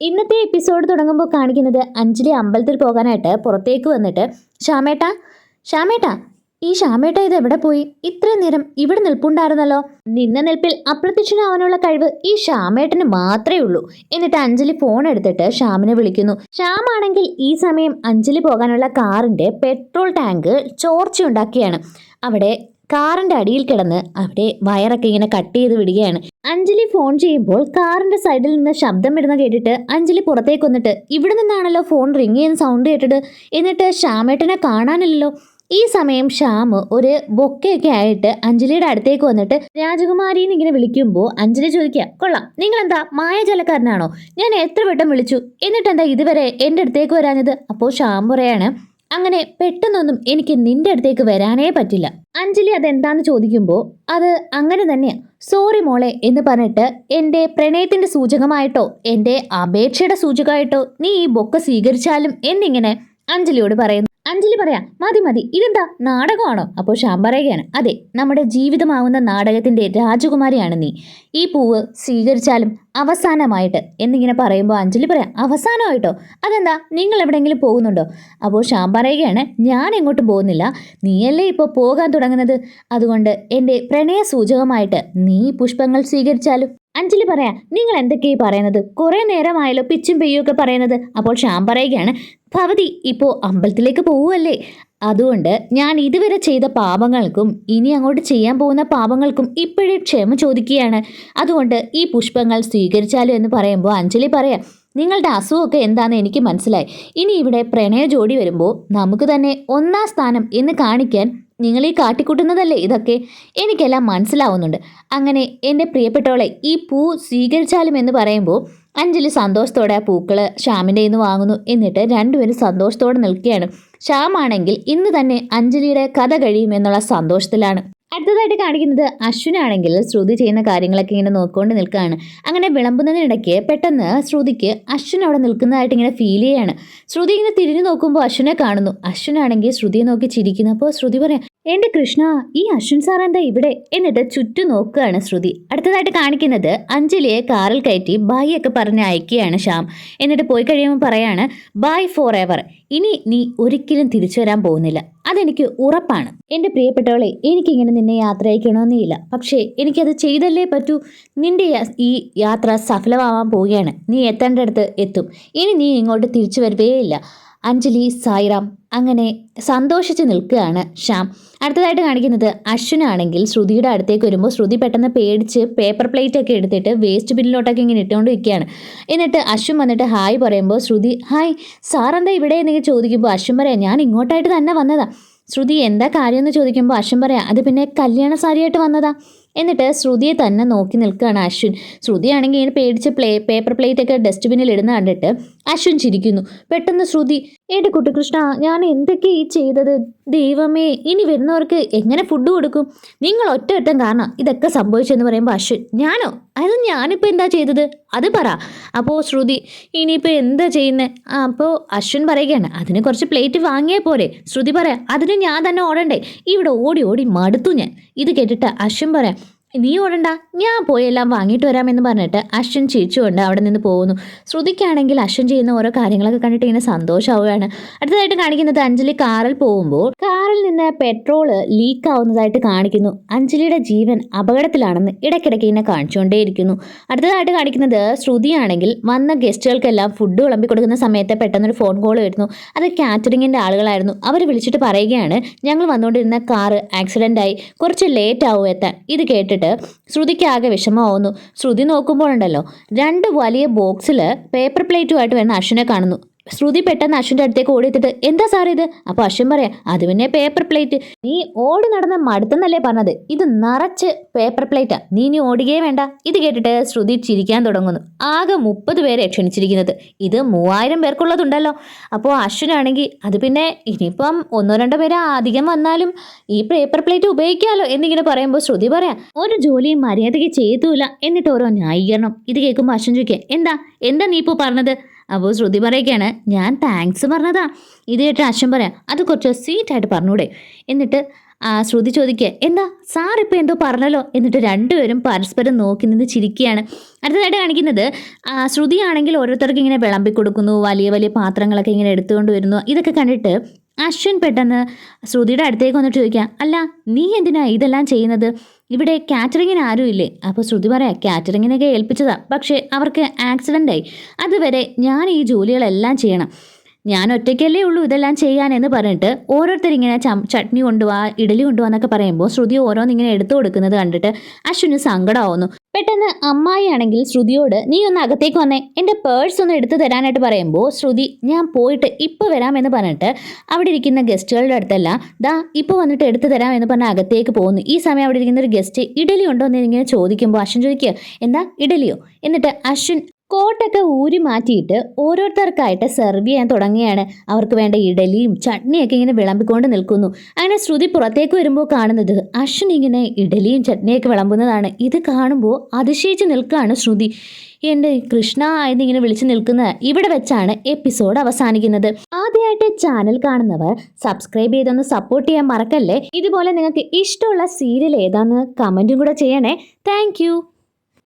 ഇന്നത്തെ എപ്പിസോഡ് തുടങ്ങുമ്പോൾ കാണിക്കുന്നത് അഞ്ജലി അമ്പലത്തിൽ പോകാനായിട്ട് പുറത്തേക്ക് വന്നിട്ട് ശ്യാമേട്ട ശ്യാമേട്ട ഈ ശ്യാമേട്ട ഇത് എവിടെ പോയി? ഇത്രയും നേരം ഇവിടെ നിൽപ്പുണ്ടായിരുന്നല്ലോ. നിന്ന നിൽപ്പിൽ അപ്രത്യക്ഷനാവാനുള്ള കഴിവ് ഈ ശ്യാമേട്ടന് മാത്രമേ ഉള്ളൂ. എന്നിട്ട് അഞ്ജലി ഫോൺ എടുത്തിട്ട് ശ്യാമിനെ വിളിക്കുന്നു. ശ്യാമാണെങ്കിൽ ഈ സമയം അഞ്ജലി പോകാനുള്ള കാറിന്റെ പെട്രോൾ ടാങ്ക് ചോർച്ചയുണ്ടാക്കിയാണ്. അവിടെ കാറിന്റെ അടിയിൽ കിടന്ന് അവിടെ വയറൊക്കെ ഇങ്ങനെ കട്ട് ചെയ്ത് വിടുകയാണ്. അഞ്ജലി ഫോൺ ചെയ്യുമ്പോൾ കാറിന്റെ സൈഡിൽ നിന്ന് ശബ്ദം വരുന്ന കേട്ടിട്ട് അഞ്ജലി പുറത്തേക്ക് വന്നിട്ട് ഇവിടെ നിന്നാണല്ലോ ഫോൺ റിങ് ചെയ്യുന്ന സൗണ്ട് കേട്ടിട്ട്? എന്നിട്ട് ശ്യാമേട്ടനെ കാണാനില്ലല്ലോ. ഈ സമയം ശ്യാം ഒരു ബൊക്കയൊക്കെ ആയിട്ട് അഞ്ജലിയുടെ അടുത്തേക്ക് വന്നിട്ട് രാജകുമാരിന്ന് ഇങ്ങനെ വിളിക്കുമ്പോൾ അഞ്ജലി ചോദിക്കുക കൊള്ളാം നിങ്ങൾ എന്താ മായജലക്കാരനാണോ? ഞാൻ എത്ര വട്ടം വിളിച്ചു? എന്നിട്ടെന്താ ഇതുവരെ എന്റെ അടുത്തേക്ക് വരാഞ്ഞത്? അപ്പോൾ ശ്യാം പറയാണ് അങ്ങനെ പെട്ടെന്നൊന്നും എനിക്ക് നിന്റെ അടുത്തേക്ക് വരാനേ പറ്റില്ല. അഞ്ജലി അതെന്താന്ന് ചോദിക്കുമ്പോൾ അത് അങ്ങനെ തന്നെയാ സോറി മോളെ എന്ന് പറഞ്ഞിട്ട് എന്റെ പ്രണയത്തിന്റെ സൂചകമായിട്ടോ എന്റെ അപേക്ഷയുടെ സൂചകമായിട്ടോ നീ ഈ ബൊക്ക സ്വീകരിച്ചാലും എന്നിങ്ങനെ അഞ്ജലിയോട് പറയുന്നു. അഞ്ജലി പറയാ മതി മതി ഇതെന്താ നാടകമാണോ? അപ്പോൾ ശ്യാം പറയുകയാണ് അതെ നമ്മുടെ ജീവിതമാവുന്ന നാടകത്തിന്റെ രാജകുമാരിയാണ് നീ. ഈ പൂവ് സ്വീകരിച്ചാലും അവസാനമായിട്ട് എന്നിങ്ങനെ പറയുമ്പോൾ അഞ്ജലി പറയാം അവസാനമായിട്ടോ? അതെന്താ നിങ്ങൾ എവിടെയെങ്കിലും പോകുന്നുണ്ടോ? അപ്പോൾ ശ്യാം പറയുകയാണ് ഞാൻ എങ്ങോട്ടും പോകുന്നില്ല. നീയല്ലേ ഇപ്പോൾ പോകാൻ തുടങ്ങുന്നത്? അതുകൊണ്ട് എന്റെ പ്രണയ സൂചകമായിട്ട് നീ പുഷ്പങ്ങൾ സ്വീകരിച്ചാലും അഞ്ജലി പറയാ നിങ്ങൾ എന്തൊക്കെയാ ഈ പറയുന്നത്? കുറെ നേരമായല്ലോ പിച്ചും പെയ്യും ഒക്കെ പറയുന്നത്. അപ്പോൾ ശ്യാം പറയുകയാണ് ഭവതി ഇപ്പോൾ അമ്പലത്തിലേക്ക് പോവുമല്ലേ അതുകൊണ്ട് ഞാൻ ഇതുവരെ ചെയ്ത പാപങ്ങൾക്കും ഇനി അങ്ങോട്ട് ചെയ്യാൻ പോകുന്ന പാപങ്ങൾക്കും ഇപ്പോഴേ ക്ഷമ ചോദിക്കുകയാണ്. അതുകൊണ്ട് ഈ പുഷ്പങ്ങൾ സ്വീകരിച്ചാലോ എന്ന് പറയുമ്പോൾ അഞ്ജലി പറയാം നിങ്ങളുടെ അസുഖമൊക്കെ എന്താണെന്ന് എനിക്ക് മനസ്സിലായി. ഇനി ഇവിടെ പ്രണയ ജോഡി വരുമ്പോൾ നമുക്ക് തന്നെ ഒന്നാം സ്ഥാനം എന്ന് കാണിക്കാൻ നിങ്ങൾ ഈ കാട്ടിക്കൂട്ടുന്നതല്ലേ ഇതൊക്കെ? എനിക്കെല്ലാം മനസ്സിലാവുന്നുണ്ട്. അങ്ങനെ എന്റെ പ്രിയപ്പെട്ടവളെ ഈ പൂ സ്വീകരിച്ചാലും എന്ന് പറയുമ്പോൾ അഞ്ജലി സന്തോഷത്തോടെ ആ പൂക്കൾ ശ്യാമിന്റെ നിന്ന് വാങ്ങുന്നു എന്നിട്ട് രണ്ടുപേരും സന്തോഷത്തോടെ നിൽക്കുകയാണ്. ശ്യാമാണെങ്കിൽ ഇന്ന് തന്നെ അഞ്ജലിയുടെ കഥ കഴിയുമെന്നുള്ള സന്തോഷത്തിലാണ്. അടുത്തതായിട്ട് കാണിക്കുന്നത് അശ്വിനാണെങ്കിൽ ശ്രുതി ചെയ്യുന്ന കാര്യങ്ങളൊക്കെ ഇങ്ങനെ നോക്കിക്കൊണ്ട് നിൽക്കുകയാണ്. അങ്ങനെ വിളമ്പുന്നതിനിടയ്ക്ക് പെട്ടെന്ന് ശ്രുതിക്ക് അശ്വിൻ അവിടെ നിൽക്കുന്നതായിട്ട് ഇങ്ങനെ ഫീൽ ചെയ്യാണ്. ശ്രുതി ഇങ്ങനെ തിരിഞ്ഞു നോക്കുമ്പോൾ അശ്വിനെ കാണുന്നു. അശ്വിനാണെങ്കിൽ ശ്രുതിയെ നോക്കി ചിരിക്കുന്നു. അപ്പോൾ ശ്രുതി പറയാം എന്റെ കൃഷ്ണ ഈ അശ്വിൻ സാർ എന്താ ഇവിടെ? എന്നിട്ട് ചുറ്റും നോക്കുകയാണ് ശ്രുതി. അടുത്തതായിട്ട് കാണിക്കുന്നത് അഞ്ജലിയെ കാറിൽ കയറ്റി ബായി ഒക്കെ പറഞ്ഞ് അയക്കുകയാണ് ശ്യാം. എന്നിട്ട് പോയി കഴിയുമ്പോൾ പറയാണ് ബായ് ഫോർ എവർ ഇനി നീ ഒരിക്കലും തിരിച്ചു വരാൻ പോകുന്നില്ല. അതെനിക്ക് ഉറപ്പാണ്. എന്റെ പ്രിയപ്പെട്ടവളെ എനിക്കിങ്ങനെ നിന്നെ യാത്ര അയക്കണമെന്നില്ല പക്ഷേ എനിക്കത് ചെയ്തല്ലേ പറ്റൂ? നിന്റെ ഈ യാത്ര സഫലമാവാൻ പോവുകയാണ്. നീ എത്തേണ്ടടുത്ത് എത്തും. ഇനി നീ ഇങ്ങോട്ട് തിരിച്ചു വരികയില്ല അഞ്ജലി സായിറാം അങ്ങനെ സന്തോഷിച്ച് നിൽക്കുകയാണ് ശ്യാം. അടുത്തതായിട്ട് കാണിക്കുന്നത് അശ്വിനാണെങ്കിൽ ശ്രുതിയുടെ അടുത്തേക്ക് വരുമ്പോൾ ശ്രുതി പെട്ടെന്ന് പേടിച്ച് പേപ്പർ പ്ലേറ്റ് ഒക്കെ എടുത്തിട്ട് വേസ്റ്റ് ബിന്നിലോട്ടൊക്കെ ഇങ്ങനെ ഇട്ടുകൊണ്ട് നിൽക്കുകയാണ് എന്നിട്ട് അശ്വിൻ വന്നിട്ട് ഹായ് പറയുമ്പോൾ ശ്രുതി ഹായ് സാറെന്താ ഇവിടെ? എന്നൊക്കെ ചോദിക്കുമ്പോൾ അശ്വിൻ പറയാം ഞാൻ ഇങ്ങോട്ടായിട്ട് തന്നെ വന്നതാ. ശ്രുതി എന്താ കാര്യം? എന്ന് ചോദിക്കുമ്പോൾ അശ്വിൻ പറയാം അത് പിന്നെ കല്യാണ സാരിയായിട്ട് വന്നതാ. എന്നിട്ട് ശ്രുതിയെ തന്നെ നോക്കി നിൽക്കുകയാണ് അശ്വിൻ. ശ്രുതിയാണെങ്കിൽ ഇങ്ങനെ പേടിച്ച പ്ലേ പേപ്പർ പ്ലേറ്റ് ഒക്കെ ഡസ്റ്റ്ബിന്നിൽ ഇടുന്ന കണ്ടിട്ട് അശ്വിൻ ചിരിക്കുന്നു. പെട്ടെന്ന് ശ്രുതി ഏട്ട് കുട്ടികൃഷ്ണ ഞാൻ എന്തൊക്കെ ഈ ചെയ്തത്? ദൈവമേ ഇനി വരുന്നവർക്ക് എങ്ങനെ ഫുഡ് കൊടുക്കും? നിങ്ങൾ ഒറ്റ ഒറ്റം കാരണം ഇതൊക്കെ സംഭവിച്ചെന്ന് പറയുമ്പോൾ അശ്വിൻ ഞാനോ? അത് ഞാനിപ്പോൾ എന്താ ചെയ്തത്? അത് പറ. അപ്പോൾ ശ്രുതി ഇനിയിപ്പോൾ എന്താ ചെയ്യുന്നത് അപ്പോൾ അശ്വിൻ പറയുകയാണ് അതിന് കുറച്ച് പ്ലേറ്റ് വാങ്ങിയേ പോരെ. ശ്രുതി പറയാം അതിന് ഞാൻ തന്നെ ഓടണ്ടേ? ഇവിടെ ഓടി ഓടി മടുത്തു ഞാൻ. ഇത് കേട്ടിട്ട് അശ്വിൻ പറയാം നീ ഓടണ്ട ഞാൻ പോയി എല്ലാം വാങ്ങിയിട്ട് വരാമെന്ന് പറഞ്ഞിട്ട് അശ്വിൻ ചിരിച്ചുകൊണ്ട് അവിടെ നിന്ന് പോകുന്നു. ശ്രുതിക്കാണെങ്കിൽ അശ്വിൻ ചെയ്യുന്ന ഓരോ കാര്യങ്ങളൊക്കെ കണ്ടിട്ട് ഇങ്ങനെ സന്തോഷമാവുകയാണ് അടുത്തതായിട്ട് കാണിക്കുന്നത് അഞ്ജലി കാറിൽ പോകുമ്പോൾ കാറിൽ നിന്ന് പെട്രോൾ ലീക്ക് ആവുന്നതായിട്ട് കാണിക്കുന്നു. അഞ്ജലിയുടെ ജീവൻ അപകടത്തിലാണെന്ന് ഇടയ്ക്കിടയ്ക്ക് ഇങ്ങനെ കാണിച്ചുകൊണ്ടേയിരിക്കുന്നു. അടുത്തതായിട്ട് കാണിക്കുന്നത് ശ്രുതിയാണെങ്കിൽ വന്ന ഗസ്റ്റുകൾക്കെല്ലാം ഫുഡ് വിളമ്പി കൊടുക്കുന്ന സമയത്ത് പെട്ടെന്നൊരു ഫോൺ കോൾ വരുന്നു. അത് കാറ്ററിങ്ങിന്റെ ആളുകളായിരുന്നു. അവർ വിളിച്ചിട്ട് പറയുകയാണ് ഞങ്ങൾ വന്നുകൊണ്ടിരുന്ന കാറ് ആക്സിഡന്റായി കുറച്ച് ലേറ്റ് ആവും എത്താൻ. ഇത് കേട്ടിട്ട് ശ്രുതിക്ക് ആകെ വിഷമമാവുന്നു. ശ്രുതി നോക്കുമ്പോഴുണ്ടല്ലോ രണ്ട് വലിയ ബോക്സിൽ പേപ്പർ പ്ലേറ്റുമായിട്ട് വരുന്ന അശ്വിനെ കാണുന്നു. ശ്രുതി പെട്ടെന്ന് അശ്വിന്റെ അടുത്തേക്ക് ഓടിയെത്തിട്ട് എന്താ സാർ ഇത്? അപ്പോൾ അശ്വിൻ പറയാം അത് പിന്നെ പേപ്പർ പ്ലേറ്റ് നീ ഓടി നടന്ന മടുത്തെന്നല്ലേ പറഞ്ഞത്. ഇത് നിറച്ച് പേപ്പർ പ്ലേറ്റാ നീ ഇനി ഓടുകയേ വേണ്ട. ഇത് കേട്ടിട്ട് ശ്രുതി ചിരിക്കാൻ തുടങ്ങുന്നു. ആകെ മുപ്പത് പേരെ ക്ഷണിച്ചിരിക്കുന്നത്. ഇത് മൂവായിരം പേർക്കുള്ളതുണ്ടല്ലോ. അപ്പോൾ അശ്വിനാണെങ്കിൽ അത് പിന്നെ ഇനിയിപ്പം ഒന്നോ രണ്ടോ പേര് അധികം വന്നാലും ഈ പേപ്പർ പ്ലേറ്റ് ഉപയോഗിക്കാമല്ലോ എന്നിങ്ങനെ പറയുമ്പോൾ ശ്രുതി പറയാം ഒരു ജോലിയും മര്യാദയ്ക്ക് ചെയ്തൂല. എന്നിട്ട് ഓരോ ന്യായീകരണം. ഇത് കേൾക്കുമ്പോൾ അശ്വിൻ ചോദിക്കുക എന്താ? എന്താ നീ ഇപ്പോൾ പറഞ്ഞത്? അപ്പോൾ ശ്രുതി പറയുകയാണ് ഞാൻ താങ്ക്സ് പറഞ്ഞതാ. ഇത് കേട്ട് അശ്വൻ പറയാം അത് കുറച്ച് സ്വീറ്റായിട്ട് പറഞ്ഞൂടെ. എന്നിട്ട് ശ്രുതി ചോദിക്കുക എന്താ സാർ ഇപ്പോൾ എന്തോ പറഞ്ഞല്ലോ? എന്നിട്ട് രണ്ടുപേരും പരസ്പരം നോക്കി നിന്ന് ചിരിക്കുകയാണ്. അടുത്തതായിട്ട് കാണിക്കുന്നത് ആ, ശ്രുതിയാണെങ്കിൽ ഓരോരുത്തർക്ക് ഇങ്ങനെ വിളമ്പി കൊടുക്കുന്നു വലിയ വലിയ പാത്രങ്ങളൊക്കെ ഇങ്ങനെ എടുത്തുകൊണ്ട് വരുന്നു. ഇതൊക്കെ കണ്ടിട്ട് അശ്വിൻ പെട്ടെന്ന് ശ്രുതിയുടെ അടുത്തേക്ക് വന്നിട്ട് ചോദിക്കാം അല്ല നീ എന്തിനാ ഇതെല്ലാം ചെയ്യുന്നത്? ഇവിടെ കാറ്ററിങ്ങിന് ആരുമില്ലേ? അപ്പോൾ ശ്രുതി പറയാം കാറ്ററിങ്ങിനൊക്കെ ഏൽപ്പിച്ചതാ. പക്ഷേ അവർക്ക് ആക്സിഡന്റ് ആയി അതുവരെ ഞാൻ ഈ ജോലികളെല്ലാം ചെയ്യണം. ഞാൻ ഒറ്റയ്ക്കല്ലേ ഉള്ളൂ ഇതെല്ലാം ചെയ്യാൻ എന്ന് പറഞ്ഞിട്ട് ഓരോരുത്തർ ഇങ്ങനെ ചട്നി കൊണ്ടുപോവാ ഇഡലി കൊണ്ടുപോവാ എന്നൊക്കെ പറയുമ്പോൾ ശ്രുതി ഓരോന്നിങ്ങനെ എടുത്തു കൊടുക്കുന്നത് കണ്ടിട്ട് അശ്വിന് സങ്കടമാവുന്നു പെട്ടെന്ന് അമ്മായി ആണെങ്കിൽ ശ്രുതിയോട് നീ ഒന്ന് അകത്തേക്ക് വന്നേ എന്റെ പേഴ്സ് ഒന്ന് എടുത്തു തരാനായിട്ട് പറയുമ്പോൾ ശ്രുതി ഞാൻ പോയിട്ട് ഇപ്പോൾ വരാമെന്ന് പറഞ്ഞിട്ട് അവിടെ ഇരിക്കുന്ന ഗസ്റ്റുകളുടെ അടുത്തെല്ലാം ദാ ഇപ്പോൾ വന്നിട്ട് എടുത്തു തരാം എന്ന് പറഞ്ഞ് അകത്തേക്ക് പോകുന്നു. ഈ സമയം അവിടെ ഇരിക്കുന്ന ഒരു ഗസ്റ്റ് ഇഡലി ഉണ്ടോ എന്ന് ഇങ്ങനെ ചോദിക്കുമ്പോൾ അശ്വിൻ ചോദിക്കുക എന്താ ഇഡലിയോ? എന്നിട്ട് അശ്വിൻ കോട്ടൊക്കെ ഊരി മാറ്റിയിട്ട് ഓരോരുത്തർക്കായിട്ട് സെർവ് ചെയ്യാൻ തുടങ്ങിയാണ്. അവർക്ക് വേണ്ട ഇഡലിയും ചട്നിയൊക്കെ ഇങ്ങനെ വിളമ്പിക്കൊണ്ട് നിൽക്കുന്നു. അങ്ങനെ ശ്രുതി പുറത്തേക്ക് വരുമ്പോൾ കാണുന്നത് അശ്വിൻ ഇങ്ങനെ ഇഡലിയും ചട്നിയൊക്കെ വിളമ്പുന്നതാണ്. ഇത് കാണുമ്പോൾ അതിശയിച്ച് നിൽക്കുകയാണ് ശ്രുതി. എന്റെ കൃഷ്ണ എന്നിങ്ങനെ വിളിച്ചു നിൽക്കുന്ന ഇവിടെ വെച്ചാണ് എപ്പിസോഡ് അവസാനിക്കുന്നത്. ആദ്യമായിട്ട് ചാനൽ കാണുന്നവർ സബ്സ്ക്രൈബ് ചെയ്തൊന്ന് സപ്പോർട്ട് ചെയ്യാൻ മറക്കല്ലേ? ഇതുപോലെ നിങ്ങൾക്ക് ഇഷ്ടമുള്ള സീരിയൽ ഏതാന്ന് കമന്റും കൂടെ ചെയ്യണേ. താങ്ക്